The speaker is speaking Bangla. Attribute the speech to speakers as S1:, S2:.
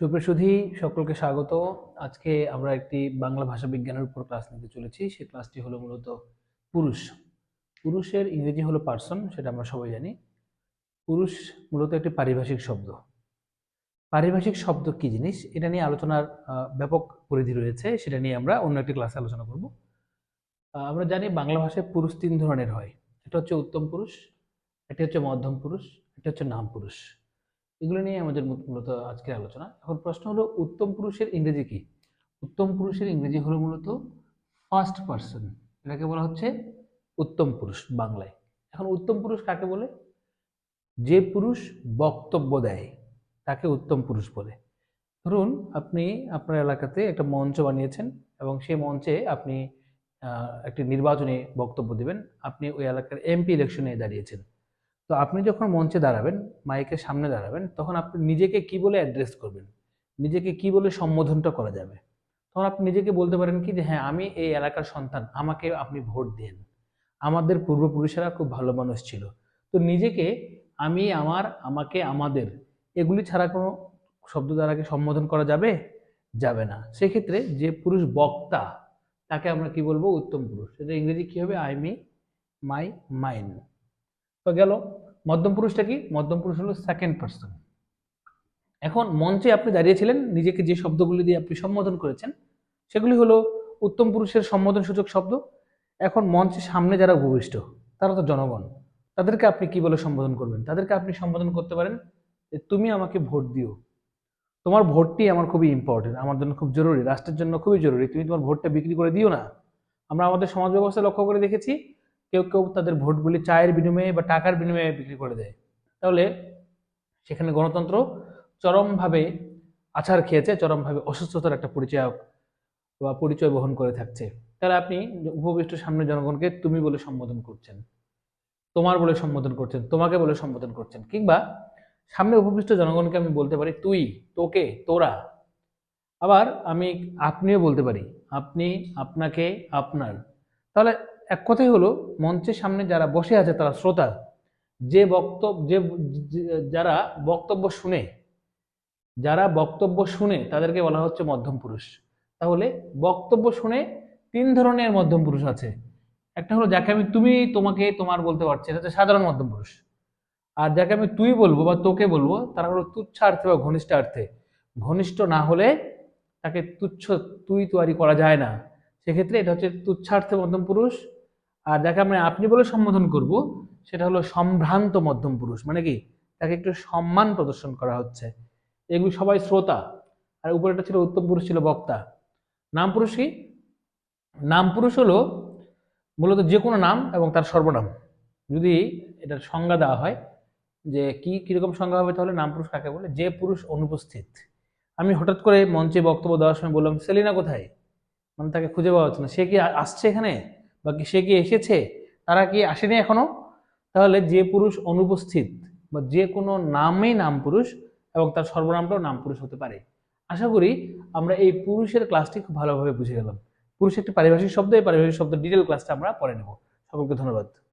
S1: সুপ্রসুধী সকলকে স্বাগত। আজকে আমরা একটি বাংলা ভাষা বিজ্ঞানের উপর ক্লাস নিতে চলেছি। সেই ক্লাসটি হলো মূলত পুরুষ। পুরুষের ইংরেজি হলো পার্সন সেটা আমরা সবাই জানি। পুরুষ মূলত একটি পারিভাষিক শব্দ। পারিভাষিক শব্দ কি জিনিস? এটা নিয়ে আলোচনার ব্যাপক পরিধি রয়েছে। সেটা নিয়ে আমরা অন্য একটি ক্লাসে আলোচনা করব। আমরা জানি বাংলা ভাষায় পুরুষ তিন ধরনের হয়। একটা হচ্ছে উত্তম পুরুষ, একটা হচ্ছে মধ্যম পুরুষ, একটা হচ্ছে নাম পুরুষ। এগুলো নিয়ে আমাদের মূলত আজকের আলোচনা। এখন প্রশ্ন হলো, উত্তম পুরুষের ইংরেজি কি? উত্তম পুরুষের ইংরেজি হলো মূলত ফার্স্ট পার্সন এটাকে বলা হচ্ছে উত্তম পুরুষ বাংলায়। এখন উত্তম পুরুষ কাকে বলে? যে পুরুষ বক্তব্য দেয়, তাকে উত্তম পুরুষ বলে। ধরুন আপনি আপনার এলাকাতে একটা মঞ্চ বানিয়েছেন এবং সেই মঞ্চে আপনি একটি নির্বাচনে বক্তব্য দেবেন। আপনি ওই এলাকার এমপি ইলেকশনে দাঁড়িয়েছেন। তো আপনি যখন মঞ্চে দাঁড়াবেন মাইকের সামনে দাঁড়াবেন, তখন আপনি নিজেকে কি বলে অ্যাড্রেস করবেন? নিজেকে কি বলে সম্বোধনটা করা যাবে? তখন আপনি নিজেকে বলতে পারেন কি যে হ্যাঁ আমি এই এলাকার সন্তান, আমাকে আপনি ভোট দেন। আমাদের পূর্বপুরুষেরা খুব ভালো মানুষ ছিল। তো নিজেকে, আমি, আমার, আমাকে, আমাদের, এগুলি ছাড়া কোনো শব্দ দ্বারা কি সম্বোধন করা যাবে? যাবে না। সেক্ষেত্রে যে পুরুষ বক্তা, তাকে আমরা কি বলব? উত্তম পুরুষ। সেটা ইংরেজি কি হবে? আই মি মাই মাইন্ড তো গেল, মধ্যম পুরুষটা কি? মধ্যম পুরুষ হলো সেকেন্ড পার্সন এখন মঞ্চে আপনি দাঁড়িয়েছিলেন, নিজেকে যে শব্দগুলি দিয়ে আপনি সম্বোধন করেছেন, সেগুলি হলো উত্তম পুরুষের সম্বোধন সূচক শব্দ, এখন মঞ্চের সামনে যারা উপবিষ্ট তারা তো জনগণ, তাদেরকে আপনি কি বলে সম্বোধন করবেন? তাদেরকে আপনি সম্বোধন করতে পারেন যে, তুমি আমাকে ভোট দিও। তোমার ভোটটি আমার খুবই ইম্পর্টেন্ট আমার জন্য খুব জরুরি, রাষ্ট্রের জন্য খুবই জরুরি। তুমি তোমার ভোটটা বিক্রি করে দিও না। আমরা আমাদের সমাজ ব্যবস্থা লক্ষ্য করে দেখেছি কেউ কেউ তাদের ভোটগুলি চায়ের বিনিময়ে বা টাকার বিনিময়ে বিক্রি করে দেয়। তাহলে সেখানে গণতন্ত্র চরমভাবে আছাড় খেয়েছে, চরমভাবে অসুস্থতার একটা পরিচয় বা পরিচয় বহন করে থাকছে। তাহলে আপনি উপবিষ্ট সামনে জনগণকে তুমি বলে সম্বোধন করছেন, তোমার বলে সম্বোধন করছেন, তোমাকে বলে সম্বোধন করছেন, কিংবা সামনে উপবিষ্ট জনগণকে আমি বলতে পারি, তুই, তোকে, তোরা, আবার আমি আপনিও বলতে পারি, আপনি আপনাকে, আপনার। তাহলে এক কথাই হলো, মঞ্চের সামনে যারা বসে আছে তারা শ্রোতা। যে বক্তব্য যে যারা বক্তব্য শুনে, যারা বক্তব্য শুনে তাদেরকে বলা হচ্ছে মধ্যম পুরুষ। তাহলে বক্তব্য শুনে তিন ধরনের মধ্যম পুরুষ আছে। একটা হলো, যাকে আমি, তুমি তোমাকে তোমার বলতে পারছি এটা হচ্ছে সাধারণ মধ্যম পুরুষ। আর যাকে আমি, তুই বলব বা তোকে বলব তারা হলো তুচ্ছার্থে বা ঘনিষ্ঠার্থে ঘনিষ্ঠ না হলে তাকে তুচ্ছ, তুই তুয়ারি করা যায় না। সেক্ষেত্রে এটা হচ্ছে তুচ্ছার্থে মধ্যম পুরুষ আর যাকে আমরা আপনি বলে সম্বোধন করব, সেটা হলো সম্ভ্রান্ত মধ্যম পুরুষ। মানে কি? তাকে একটু সম্মান প্রদর্শন করা হচ্ছে। এগুলি সবাই শ্রোতা। আর উপরেটা ছিল উত্তম পুরুষ ছিল বক্তা। নাম পুরুষ কি? নাম পুরুষ হলো মূলত যে কোনো নাম এবং তার সর্বনাম। যদি এটার সংজ্ঞা দেওয়া হয় যে কি, কীরকম সংজ্ঞা হবে, তাহলে নাম পুরুষ কাকে বলে? যে পুরুষ অনুপস্থিত। আমি হঠাৎ করে মঞ্চে বক্তব্য দেওয়ার সময় বললাম, সেলিনা কোথায়? মানে তাকে খুঁজে পাওয়া যাচ্ছে না। সে কি আসছে এখানে? বা সে কি এসেছে? তারা কি আসেনি এখনও? তাহলে যে পুরুষ অনুপস্থিত বা যে কোনো নামেই নাম পুরুষ এবং তার সর্বনামটাও নাম পুরুষ হতে পারে। আশা করি আমরা এই পুরুষের ক্লাসটি খুব ভালোভাবে বুঝে গেলাম। পুরুষ একটি পারিভাষিক শব্দ, এই পারিভাষিক শব্দ ডিটেল ক্লাসটা আমরা পরে নেব। সকলকে ধন্যবাদ।